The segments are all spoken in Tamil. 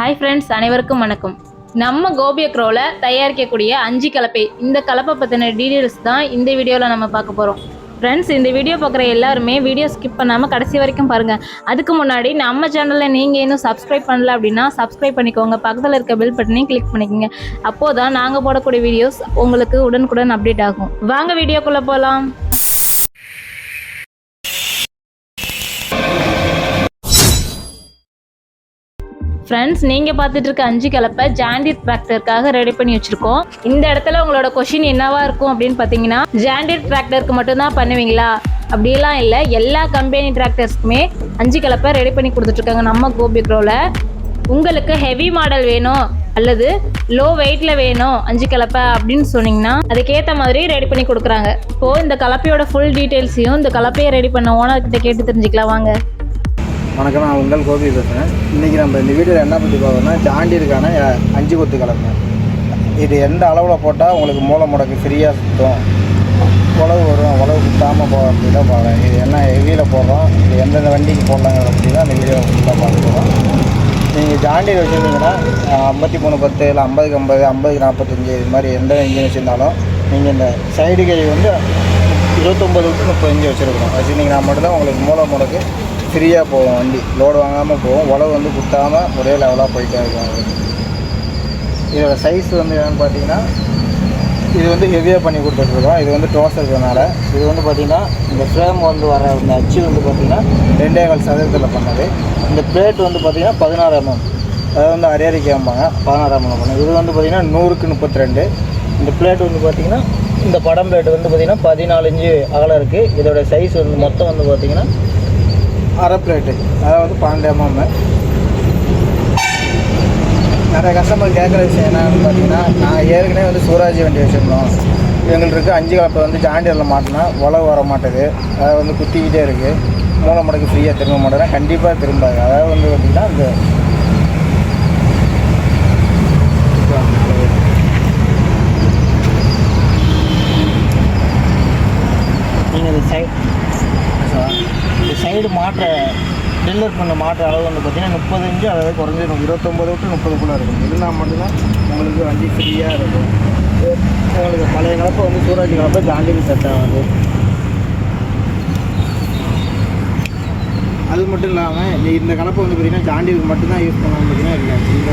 ஹாய் ஃப்ரெண்ட்ஸ் அனைவருக்கும் வணக்கம். நம்ம கோபியக்ரோவில் தயாரிக்கக்கூடிய அஞ்சு கலப்பை. இந்த கலப்பை பற்றின டீட்டெயில்ஸ் தான் இந்த வீடியோவில் நம்ம பார்க்க போகிறோம் ஃப்ரெண்ட்ஸ் இந்த வீடியோ பார்க்குற எல்லாருமே வீடியோ ஸ்கிப் பண்ணாமல் கடைசி வரைக்கும் பாருங்கள் அதுக்கு முன்னாடி நம்ம சேனலில் நீங்கள் இன்னும் சப்ஸ்கிரைப் பண்ணல அப்படின்னா சப்ஸ்கிரைப் பண்ணிக்கோங்க. பக்கத்தில் இருக்க பெல் பட்டனையும் கிளிக் பண்ணிக்கோங்க. அப்போது தான் நாங்கள் போடக்கூடிய வீடியோஸ் உங்களுக்கு உடனுக்குடன் அப்டேட் ஆகும். வாங்க வீடியோக்குள்ளே போகலாம் ஃப்ரெண்ட்ஸ் நீங்கள் பார்த்துட்டு இருக்க அஞ்சு கலப்பை ஜாண்டிட் டிராக்டருக்காக ரெடி பண்ணி வச்சுருக்கோம். இந்த இடத்துல உங்களோட கொஷின் என்னவா இருக்கும் அப்படின்னு பார்த்தீங்கன்னா ஜாண்டிட் டிராக்டருக்கு மட்டும்தான் பண்ணுவீங்களா? அப்படிலாம் இல்லை. எல்லா கம்பெனி டிராக்டர்ஸ்க்குமே அஞ்சு கலப்பை ரெடி பண்ணி கொடுத்துட்ருக்காங்க நம்ம கோபிக்ரோவில் உங்களுக்கு ஹெவி மாடல் வேணும் அல்லது லோ வெயிட்டில் வேணும் அஞ்சு கலப்பை அப்படின்னு சொன்னீங்கன்னா அதுக்கேற்ற மாதிரி ரெடி பண்ணி கொடுக்குறாங்க. இப்போது இந்த கலப்பையோட ஃபுல் டீட்டெயில்ஸையும் இந்த கலப்பையை ரெடி பண்ண ஓனர்கிட்ட கேட்டு தெரிஞ்சுக்கலாம். வாங்க. வணக்கம் நான் உங்கள் கோபி பேசுகிறேன் இன்றைக்கி நம்ம இந்த வீடியோவில் என்ன பற்றி பார்க்கணும்னா ஜாண்டியருக்கான அஞ்சு கொத்து கலப்பை இது எந்த அளவில் போட்டால் உங்களுக்கு மூளை முடக்கு ஃப்ரீயாக சுற்றும் உழவு வரும் உழவு சுத்தாமல் போக அப்படி தான் பார்க்குறேன் இது என்ன ஹெவியில் போடுறோம்? இது எந்தெந்த வண்டிக்கு போடலாங்கிற அப்படி தான் அந்த வீடியோ ஃபுல்லாக பார்க்க நீங்கள் ஜாண்டியர் வச்சுருந்தீங்கன்னா ஐம்பத்தி மூணு பத்து இல்லை ஐம்பதுக்கு ஐம்பது ஐம்பதுக்கு நாற்பத்தஞ்சு இது மாதிரி எந்த இன்ஜின் வச்சுருந்தாலும் நீங்கள் இந்த சைடு கை வந்து இருபத்தொம்பது விட்டு முப்பத்தஞ்சு வச்சுருக்கணும். வச்சுருந்தீங்கன்னா மட்டும்தான் உங்களுக்கு மூளை முடக்கு ஃப்ரீயாக போகும் வண்டி. லோடு வாங்காமல் போகும் உழவு வந்து குத்தாமல் ஒரே லெவலாக போயிட்டே இருக்கும் இதோட சைஸ் வந்து என்னென்னு பார்த்தீங்கன்னா இது வந்து ஹெவியாக பண்ணி கொடுத்துட்ருக்கோம். இது வந்து டோஸ் இருக்கிறதுனால. இது வந்து பார்த்திங்கன்னா இந்த ஃப்ரேம் வந்து வர இந்த அச்சு வந்து பார்த்திங்கன்னா ரெண்டே கால் சதவீதத்தில் பண்ணது. இந்த பிளேட் வந்து பார்த்திங்கன்னா பதினாறு mm. எம்எம் அதாவது வந்து அரியறை அம்பாங்க பதினாறு mm எம்எம் பண்ணும் இது வந்து பார்த்திங்கன்னா நூறுக்கு முப்பத்தி ரெண்டு இந்த பிளேட் வந்து பார்த்திங்கன்னா இந்த படம் பிளேட் வந்து பார்த்திங்கன்னா பதினாலு இன்ச்சு அகலம் இருக்குது இதோட சைஸ் வந்து மொத்தம் வந்து பார்த்திங்கன்னா அரை பிளேட்டு அதாவது பன்னெண்டு எம்எம் நிறைய கஸ்டமர் கேட்குற விஷயம் என்னன்னு பார்த்தீங்கன்னா நான் ஏற்கனவே வந்து சூராஜ் வண்டி வச்சுருந்தோம். எங்களுக்கு அஞ்சு கலப்பை வந்து ஜாண்டியரில் மாட்டினா உழவு வர மாட்டேது. அதை வந்து குத்திக்கிட்டே இருக்குது மூளை முடக்கு ஃப்ரீயாக திரும்ப மாட்டேன்னா கண்டிப்பாக திரும்பாது அதாவது வந்து பார்த்திங்கன்னா அந்த நீங்கள் இந்த சைட் இந்த சைடு மாற்ற டெல்லர் பண்ண மாற்ற அளவு வந்து பார்த்தீங்கன்னா முப்பதஞ்சு அதாவது குறைஞ்சிடும் இருபத்தொம்பது விட்டு முப்பதுக்குள்ளே இருக்கும் இருந்தால் மட்டும்தான் உங்களுக்கு வண்டி ஃப்ரீயாக இருக்கும். உங்களுக்கு பழைய கலப்பை வந்து சூராஜ் கலப்பை ஜாண்டிக்கு செட் ஆகாது. அது மட்டும் இல்லாமல் இந்த இந்த கலப்பை வந்து பார்த்தீங்கன்னா ஜாண்டிக்கு மட்டும்தான் யூஸ் பண்ணலாம் பார்த்தீங்கன்னா இல்லை. இந்த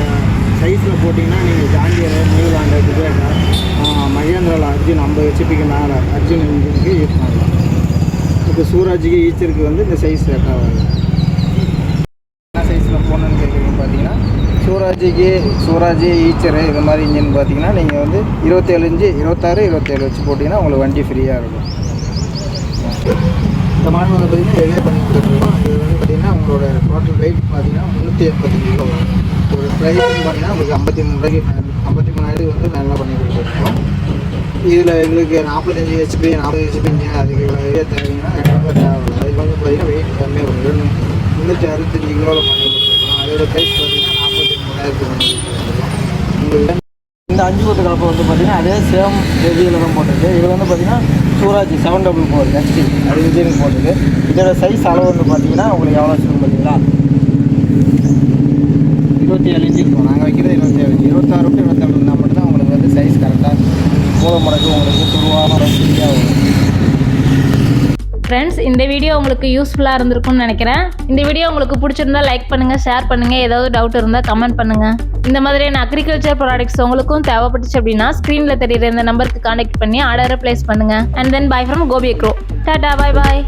சைஸில் போட்டிங்கன்னா நீங்கள் ஜாண்டியரை நியூலாண்டு டிபேட்டா மகேந்திராவில் அர்ஜுன் ஐம்பது ஹெச்பிக்கு மேலே அர்ஜுன் இன்ஜினுக்கு யூஸ் பண்ணலாம். இப்போ சூராஜுக்கு ஈச்சருக்கு வந்து இந்த சைஸ் செட் ஆகாது என்ன சைஸில் போகணுன்னு கேட்குறீங்க பார்த்தீங்கன்னா சூராஜுக்கு சூராஜ் ஈச்சரு இது மாதிரி இன்ஜின் பார்த்தீங்கன்னா நீங்கள் வந்து இருபத்தேழு இன்ச்சு இருபத்தாறு இருபத்தேழு வச்சு போட்டிங்கன்னா உங்களுக்கு வண்டி ஃப்ரீயாக இருக்கும். இந்த மாடல் வந்து பார்த்தீங்கன்னா எளிய பண்ணி கொடுத்துருக்கோம். இது வந்து பார்த்தீங்கன்னா உங்களோட டோட்டல் வெயிட் பார்த்தீங்கன்னா முந்நூற்றி எண்பத்தஞ்சு கிலோ வரும். ஒரு ப்ரைஸிங் பார்த்தீங்கன்னா உங்களுக்கு ஐம்பத்தி மூணு ரூபாய்க்கு ஐம்பத்தி மூணாயிரத்துக்கு வந்து நல்லா பண்ணி கொடுத்துருக்கோம்? இதில் எங்களுக்கு நாற்பத்தஞ்சு ஹெச்பி நாற்பது ஹெச்பி இன்ஜின் அதுக்கு தேவைன்னா கண்டிப்பாக தேவையில்லை. அதுக்கு வந்து பார்த்தீங்கன்னா வெயிட் கம்மியாக வரும் முந்நூற்றி அறுபத்தஞ்சு கிலோவில் பண்ணி கொடுத்துருக்கோம்? அதோட ப்ரைஸ் பார்த்தீங்கன்னா நாற்பத்தி மூணாயிரத்துக்கு பண்ணி கொடுத்துருக்கோம் இந்த அஞ்சு கொத்து கலப்பை வந்து பார்த்தீங்கன்னா அதே சேம் ஹெவியில் தான் போட்டிருக்கு. இது வந்து பார்த்தீங்கன்னா Suraj seven double four next அது விஜயனுக்கு போட்டிருக்கு. இதோட சைஸ் அளவு வந்து பார்த்தீங்கன்னா உங்களுக்கு எவ்வளோ இருக்கும் பார்த்தீங்களா? இருபத்தி ஏழு இன்ச்சு. இருக்கும் நாங்கள் வைக்கிறது இருபத்தி ஏழு இருபத்தாறு டு இருபத்தேழு இருந்தால் மட்டும்தான் உங்களுக்கு வந்து சைஸ் கரெக்டாக மூளை ஃப்ரீயாக ஃப்ரெண்ட்ஸ் இந்த வீடியோ உங்களுக்கு யூஸ்ஃபுல்லாக இருந்திருக்கும்னு நினைக்கிறேன். இந்த வீடியோ உங்களுக்கு பிடிச்சிருந்தா லைக் பண்ணுங்கள் ஷேர் பண்ணுங்கள் ஏதாவது டவுட் இருந்தால் கமெண்ட் பண்ணுங்கள் இந்த மாதிரியான அக்ரிகல்ச்சர் ப்ராடக்ட்ஸ் உங்களுக்கும் தேவைப்பட்டுச்சு அப்படின்னா ஸ்க்ரீனில் தெரியுற இந்த நம்பருக்கு காண்டாக்ட் பண்ணி ஆர்டரை ப்ளேஸ் பண்ணுங்கள் and then buy from Gobi agro tata bye bye